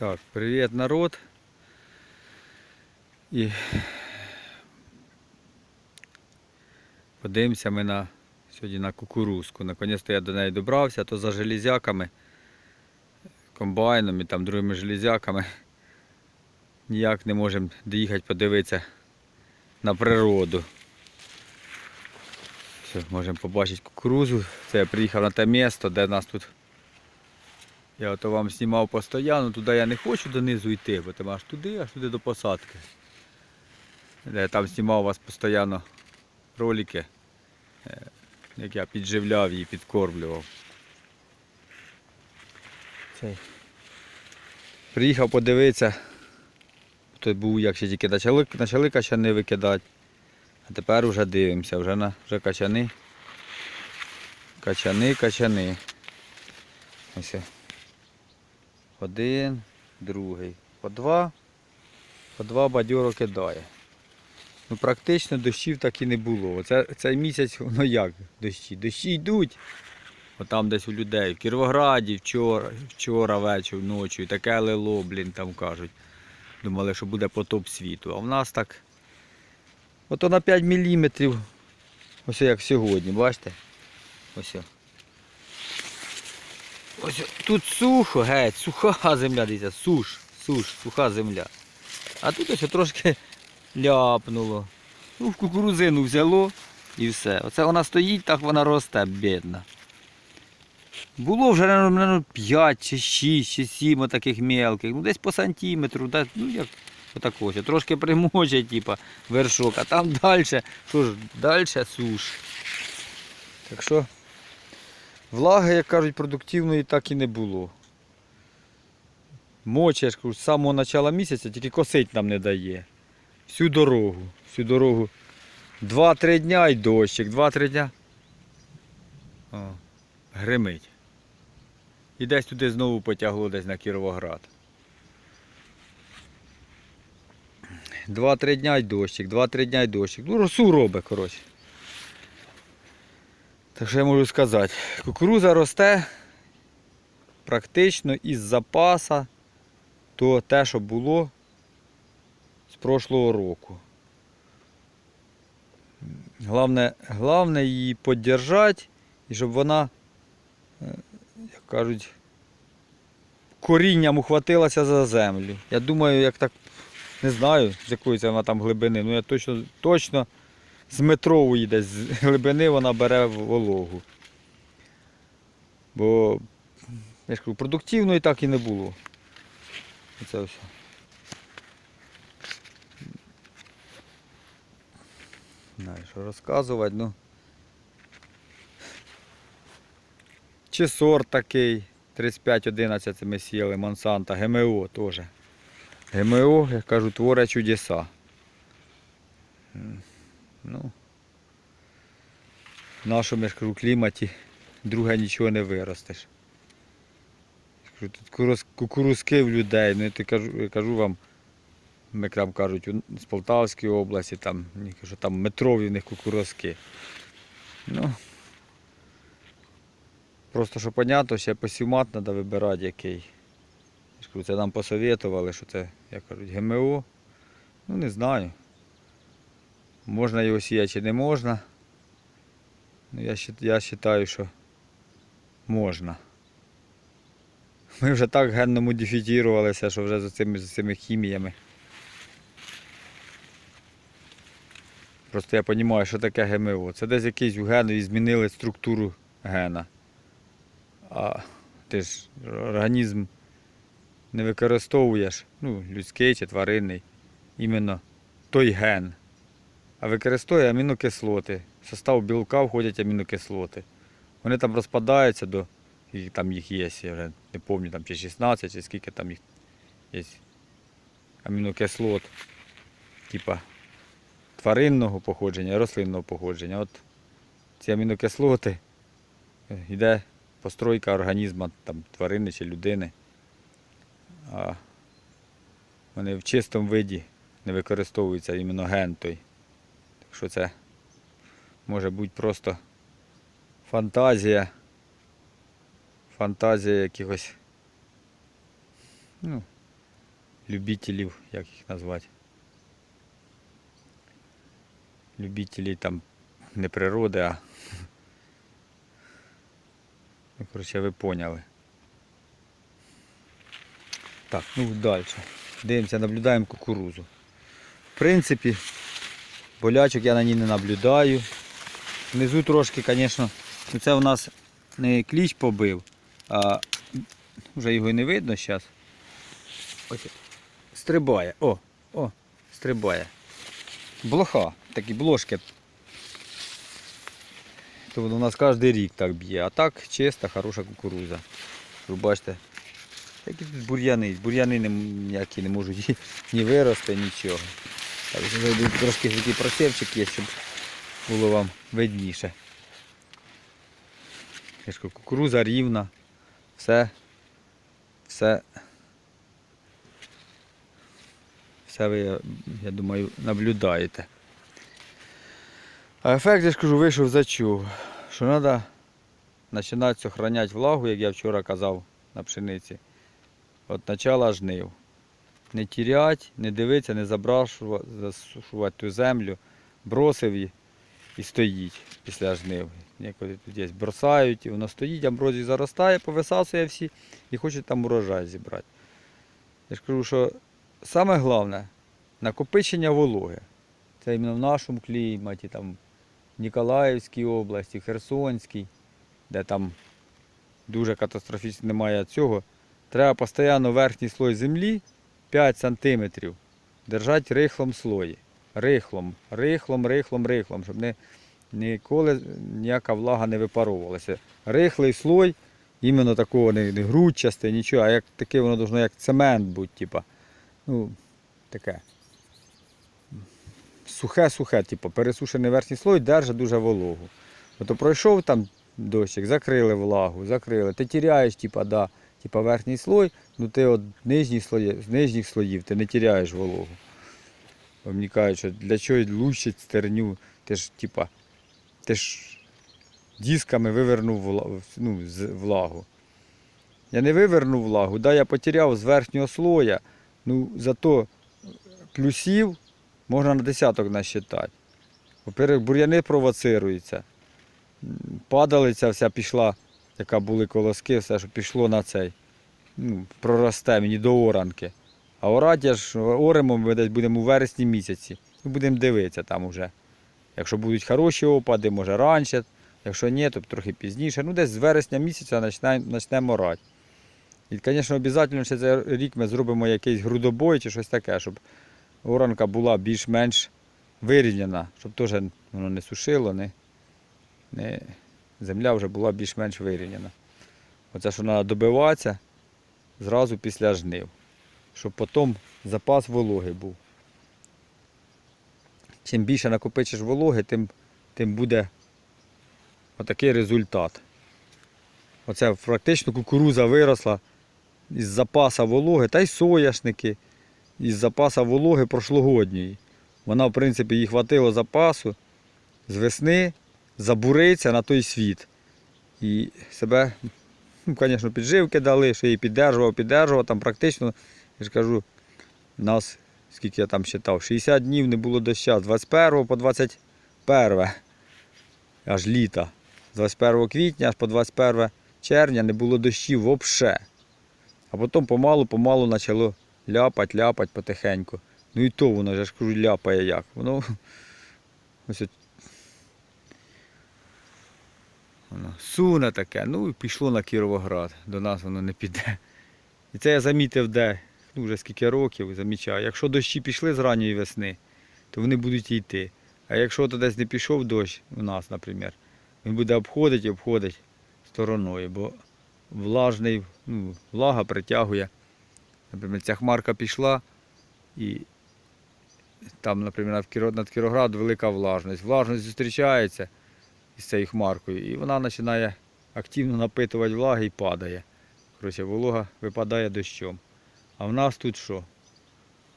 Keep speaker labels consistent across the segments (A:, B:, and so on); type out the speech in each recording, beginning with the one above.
A: Так, привіт народ. І подивимося ми на сьогодні на кукурузку. Наконець-то я до неї добрався, то за железяками, комбайном і там другими железяками. Ніяк не можемо доїхати подивитися на природу. Все, можемо побачити кукурузу. Це я приїхав на те місто, де нас тут я ото вам знімав постійно, туди я не хочу донизу йти, бо там аж туди, аж туди до посадки. Я там знімав у вас постійно ролики, е, як я підживляв її, підкормлював. Цей. Приїхав подивитися. Тут був, як ще тільки почали, качани викидати. А тепер вже дивимося, вже на вже качани. Качани, качани. Ось. Один, другий. По два. По два бадьоро кидає. Ну практично дощів так і не було. Оце, цей місяць воно як дощі? Дощі йдуть. Отам десь у людей. В Кіровограді вчора, вчора вечір, ночі. Таке лило, блін, там кажуть. Думали, що буде потоп світу. А в нас так. Ото на 5 мм. Ось як сьогодні, бачите? Ось. Ось тут сухо, геть, суха земля, дивіться, суш, суш, суха земля. А тут ось трошки ляпнуло. Ну, в кукурузину взяло і все. Оце вона стоїть, так вона росте, бідна. Було вже, мабуть, 5 чи 6 чи 7 таких мелких, ну десь по сантиметру, да, ну як отак ось. Трошки примочить, типа, вершок, а там далі, що ж, далі суш. Так що. Влаги, як кажуть, продуктивної так і не було. Моча, з самого початку місяця тільки косить нам не дає. Всю дорогу. Всю дорогу. Два-три дня і дощик, два-три дня. О, гримить. І десь туди знову потягло десь на Кіровоград. Два-три дня й дощик, два-три дня й дощик. Ну, росу робить, коротше. Так що я можу сказати, кукуруза росте практично із запаса то те, що було з прошлого року. Головне, головне її підтримати і щоб вона, е, як кажуть, корінням ухватилася за землю. Я думаю, як так, не знаю, з якої це вона там глибини, ну я точно, точно з метрової десь з глибини вона бере вологу. Бо, я ж кажу, продуктивної так і не було. Оце все. Знаю, що розказувати, ну. Чи сорт такий, 3511 це ми сіяли, Монсанта, ГМО теж. ГМО, я кажу, творять чудеса. Ну, в нашому, я кажу, кліматі друге нічого не виростеш. Тут кукурузки в людей, ну я кажу, я кажу вам, ми там кажуть, з Полтавської області, там, кажу, там метрові в них кукурузки. Ну, просто що понятно, ще посівмат треба вибирати який. Це нам посоветували, що це, як кажуть, ГМО. Ну не знаю. Можна його сіяти чи не можна. Ну, я, вважаю, що можна. Ми вже так генно модифіцірувалися, що вже з цими, з цими хіміями. Просто я розумію, що таке ГМО. Це десь якийсь ген і змінили структуру гена. А ти ж організм не використовуєш, ну, людський чи тваринний, іменно той ген використовує амінокислоти. В состав білка входять амінокислоти. Вони там розпадаються до, і там їх є, я вже не пам'ятаю, там чи 16, чи скільки там їх є амінокислот, типа тваринного походження, рослинного походження. От ці амінокислоти е, йде постройка організму там, тварини чи людини. А вони в чистому виді не використовуються іменно ген той. Що це може бути просто фантазія. Фантазія якихось. Ну, любителів, як їх назвати. Любителів там не природи, а. Ну, коротше, ви поняли. Так, ну далі. Дивимося, наблюдаємо кукурузу. В принципі, болячок я на ній не наблюдаю. Внизу трошки, звісно, ну це у нас не кліч побив, а вже його і не видно зараз. Ось стрибає. О, о, стрибає. Блоха, такі блошки. То у нас кожен рік так б'є. А так чиста, хороша кукуруза. Ви бачите, які тут бур'яни. Бур'яни ніякі не можуть ні вирости, нічого. Так, зайду, трошки такий просівчик є, щоб було вам видніше. Кукуруза рівна, все, все, все ви, я- думаю, наблюдаєте. А ефект, я ж кажу, вийшов за чого? Що треба починати зберігати влагу, як я вчора казав на пшениці. От почала жнив. Не тірять, не дивитися, не забрашувати, ту землю, бросив її і стоїть після жнив. Неколи тут є, бросають, і воно стоїть, амброзій заростає, повисасує всі і хочуть там урожай зібрати. Я ж кажу, що саме головне накопичення вологи. Це іменно в нашому кліматі, там, в Ніколаївській області, Херсонській, де там дуже катастрофічно немає цього. Треба постійно верхній слой землі 5 см держати рихлом слої. Рихлом, рихлом, рихлом, рихлом, щоб не, ніколи ніяка влага не випаровувалася. Рихлий слой, іменно такого не, грудчасте, нічого, а як таке воно должно як цемент бути, типа. Ну, таке. Сухе-сухе, типу, пересушений верхній слой держить дуже вологу. Ото пройшов там дощик, закрили влагу, закрили. Ти тіряєш, типа, да, типа верхній слой, ну ти от нижній слої, з нижніх слоїв ти не тіряєш вологу. Мені кажуть, що для чого лущить стерню, ти ж типа, ти ж дисками вивернув ну, влагу. Я не вивернув влагу, да, я потеряв з верхнього слоя, ну зато плюсів можна на десяток насчитати. Во-первых, бур'яни провоцируються. Падалиця вся пішла, яка були колоски, все, що пішло на цей. Ну, проросте мені до оранки. А орати я ж оремо ми десь будемо у вересні місяці. І будемо дивитися там уже. Якщо будуть хороші опади, може раніше. Якщо ні, то трохи пізніше. Ну, десь з вересня місяця почнемо почнемо орати. І, звісно, обов'язково ще цей рік ми зробимо якийсь грудобой чи щось таке, щоб оранка була більш-менш вирівняна, щоб теж воно не сушило, не, не... земля вже була більш-менш вирівняна. Оце що треба добиватися зразу після жнив, щоб потім запас вологи був. Чим більше накопичиш вологи, тим, тим буде отакий результат. Оце практично кукуруза виросла із запаса вологи, та й соняшники із запаса вологи прошлогодньої. Вона, в принципі, їй хватило запасу з весни забуриться на той світ. І себе, ну, звісно, підживки дали, що її піддержував, піддержував. Там практично, я ж кажу, нас, скільки я там считав, 60 днів не було доща з 21 по 21 аж літа. З 21 квітня аж по 21 червня не було дощів взагалі. А потім помалу-помалу почало ляпать, ляпать потихеньку. Ну і то воно я ж кажу, ляпає як. Воно ось от, суне таке, ну і пішло на Кіровоград. До нас воно не піде. І це я замітив де, ну вже скільки років замічаю. Якщо дощі пішли з ранньої весни, то вони будуть йти. А якщо то десь не пішов дощ у нас, наприклад, він буде обходити і обходити стороною, бо влажний, ну, влага притягує. Наприклад, ця хмарка пішла і там, наприклад, над Кіроград велика влажність. Влажність зустрічається із цією хмаркою, і вона починає активно напитувати влаги і падає. Коротше, волога випадає дощом. А в нас тут що?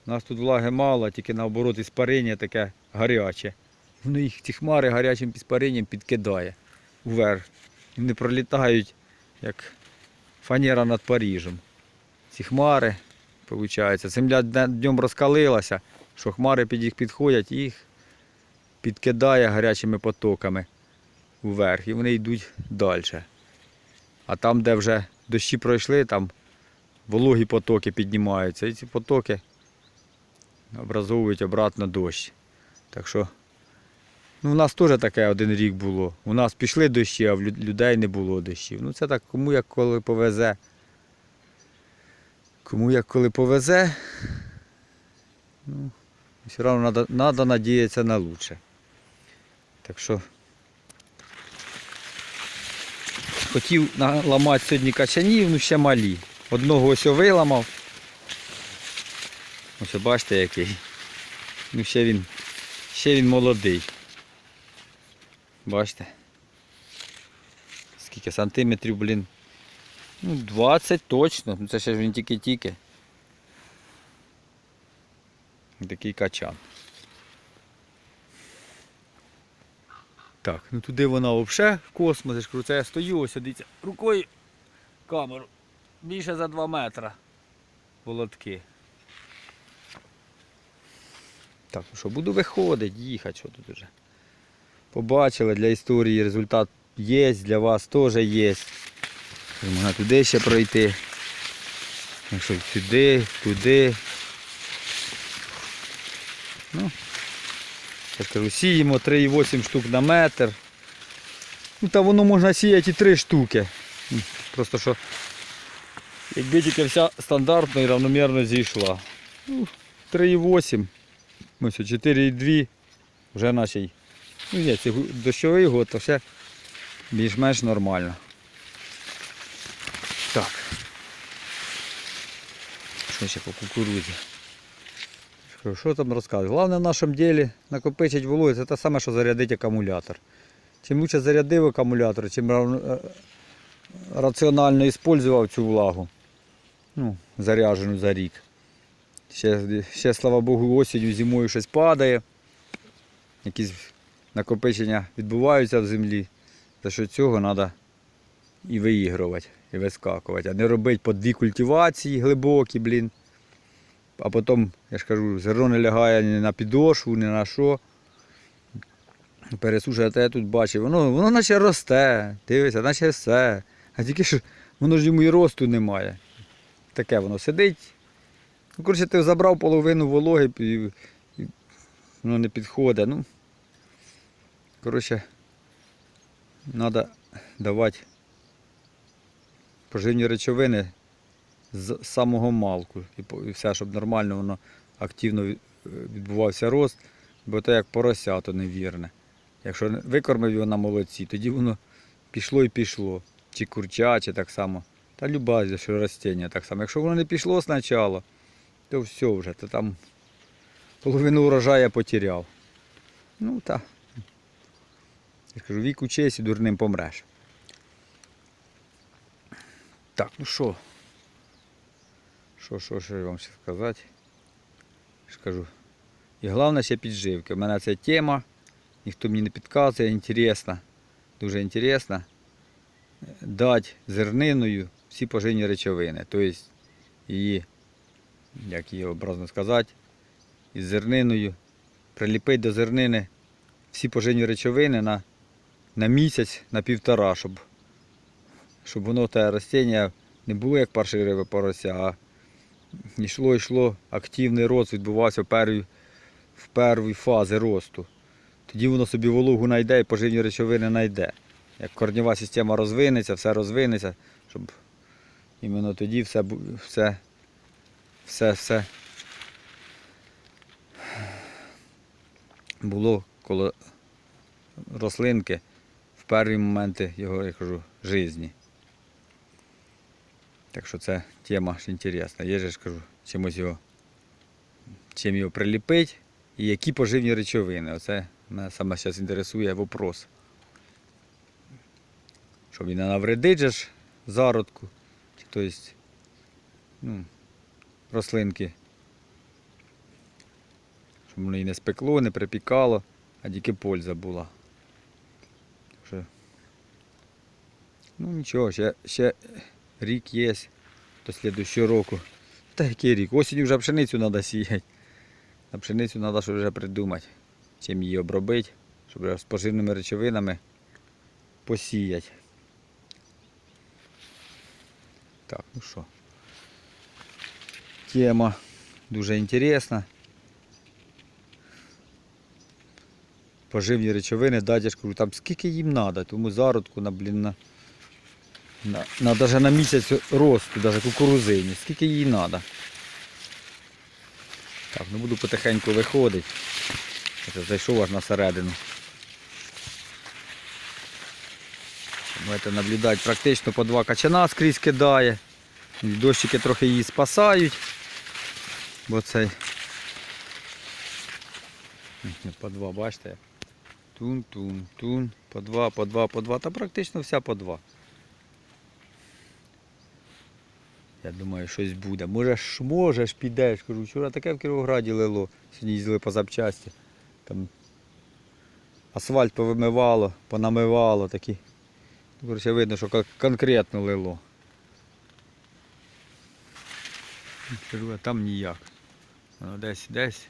A: У нас тут влаги мало, тільки наоборот іспарення таке гаряче. Воно їх ці хмари гарячим іспаренням підкидає вверх. І вони пролітають, як фанера над Парижем. Ці хмари Получається. Земля днем розкалилася, що хмари під їх підходять, і їх підкидає гарячими потоками вверх, і вони йдуть далі. А там, де вже дощі пройшли, там вологі потоки піднімаються, і ці потоки образовують обратно дощ. Так що, ну, у нас теж таке один рік було. У нас пішли дощі, а в людей не було дощів. Ну це так, кому як коли повезе. Кому як коли повезе. Ну, все одно треба надіятися на лучше. Так що хотів наламати сьогодні качанів, ну ще малі. Одного ось виламав. Ось бачите який. Ну ще він, ще він молодий. Бачите? Скільки сантиметрів, блін. Ну, 20 точно. Це ще ж він тільки-тільки. Такий качан. Так, ну туди вона взагалі в космос, я це я стою, ось дивіться, рукою камеру. Більше за 2 метра. Володки. Так, ну що, буду виходити, їхати, що тут уже. Побачили для історії результат є, для вас теж є. Можна туди ще пройти. Якщо сюди, туди. Ну, я сіємо 3,8 штук на метр. Ну та воно можна сіяти і 3 штуки. Ну, Просто що якби тільки вся стандартно і равномірно зійшла. Ну, 3,8. Ось 4,2 вже нашій. Ну, є це дощовий год, то все більш-менш нормально. Так. Що ще по кукурудзі? Що- там розказує? Головне в нашому ділі накопичить вологу, це те саме, що зарядити акумулятор. Чим лучше зарядив акумулятор, чим е, раціонально використовував цю влагу. Ну, заряджену за рік. Ще, ще, слава Богу, осінню, зимою щось падає. Якісь накопичення відбуваються в землі. За що цього треба і виігрувати, і вискакувати. А не робити по дві культивації глибокі, блін. А потім, я ж кажу, зерно не лягає ні на підошву, ні на що. Пересушує, а я тут бачив, воно, воно наче росте, дивися, наче все. А тільки що воно ж йому і росту немає. Таке воно сидить. Ну, коротше, ти забрав половину вологи і, і воно не підходить. Ну, коротше, треба давати поживні речовини з самого малку. І, все, щоб нормально воно активно відбувався рост, бо то як порося, то невірне. Якщо викормив його на молоці, тоді воно пішло і пішло. Чи курча, чи так само. Та люба, що ростіння так само. Якщо воно не пішло спочатку, то все вже, то там половину урожаю потеряв. Ну так. Я кажу, вік учись і дурним помреш. Так, ну що? Що, що, що я вам сказати? Я ж кажу. І головне ще підживки. У мене ця тема, ніхто мені не підказує, інтересна, дуже інтересна. Дати зерниною всі поживні речовини. Тобто її, як її образно сказати, із зерниною приліпити до зернини всі поживні речовини на, на місяць, на півтора, щоб, щоб воно те ростіння не було як риби порося, а йшло, йшло, активний рост відбувався в первій, в первій фазі росту. Тоді воно собі вологу знайде і поживні речовини знайде. Як корнєва система розвинеться, все розвинеться, щоб іменно тоді все все, все, все було коло рослинки в перші моменти його, я кажу, житті. Так що це тема ж інтересна. Же ж кажу, чимось його, чим його приліпить і які поживні речовини. Оце мене саме зараз інтересує вопрос. Щоб він не навредить же ж зародку, чи то ну, рослинки. Щоб воно і не спекло, не припікало, а тільки польза була. Ну нічого, ще, ще рік є до слідущого року. Та який рік? Осінь вже пшеницю треба сіяти. На пшеницю треба вже придумати, чим її обробити, щоб з поживними речовинами посіяти. Так, ну що. Тема дуже інтересна. Поживні речовини, дать, я ж кажу, там скільки їм треба, тому зародку на, блін, на, на, на, на місяць росту, даже кукурузині, скільки їй треба. Так, ну буду потихеньку виходити. Зайшов аж на середину. Можете наблюдати, практично по два качана скрізь кидає. Дощики трохи її спасають. Бо цей. По два, бачите? Тун, тун, тун, по два, по два, по два. Та практично вся по два. Я думаю, щось буде. Може ж, може ж підеш. Кажу, вчора таке в Кіровограді лило. Сьогодні їздили по запчасті. Там асфальт повимивало, понамивало такі. Ну, Коротше, видно, що конкретно лило. Кажу, а там ніяк. Воно десь, десь.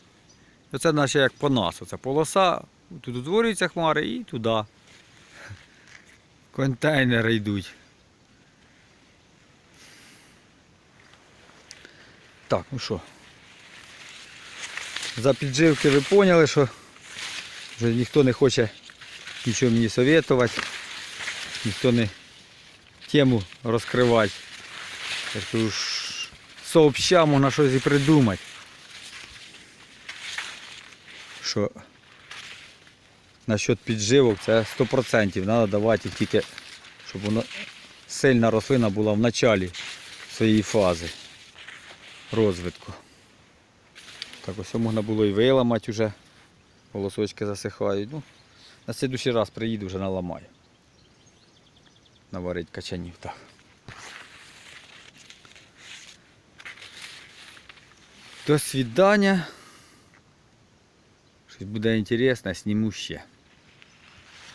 A: Оце наче як по нас. Оце полоса, тут утворюються хмари і туди. Контейнери йдуть. Так, ну що. За підживки ви поняли, що вже ніхто не хоче нічого мені советувати, ніхто не тему розкривати. Я кажу, сообща можна щось і придумати. Що насчет підживок це 100% треба давати тільки, щоб воно сильна рослина була в началі своєї фази розвитку. Так ось можна було і виламати вже. Волосочки засихають. Ну, на слідущий раз приїду вже наламаю. Наварить качанів. Так. До свидання. Щось буде інтересно, зніму ще.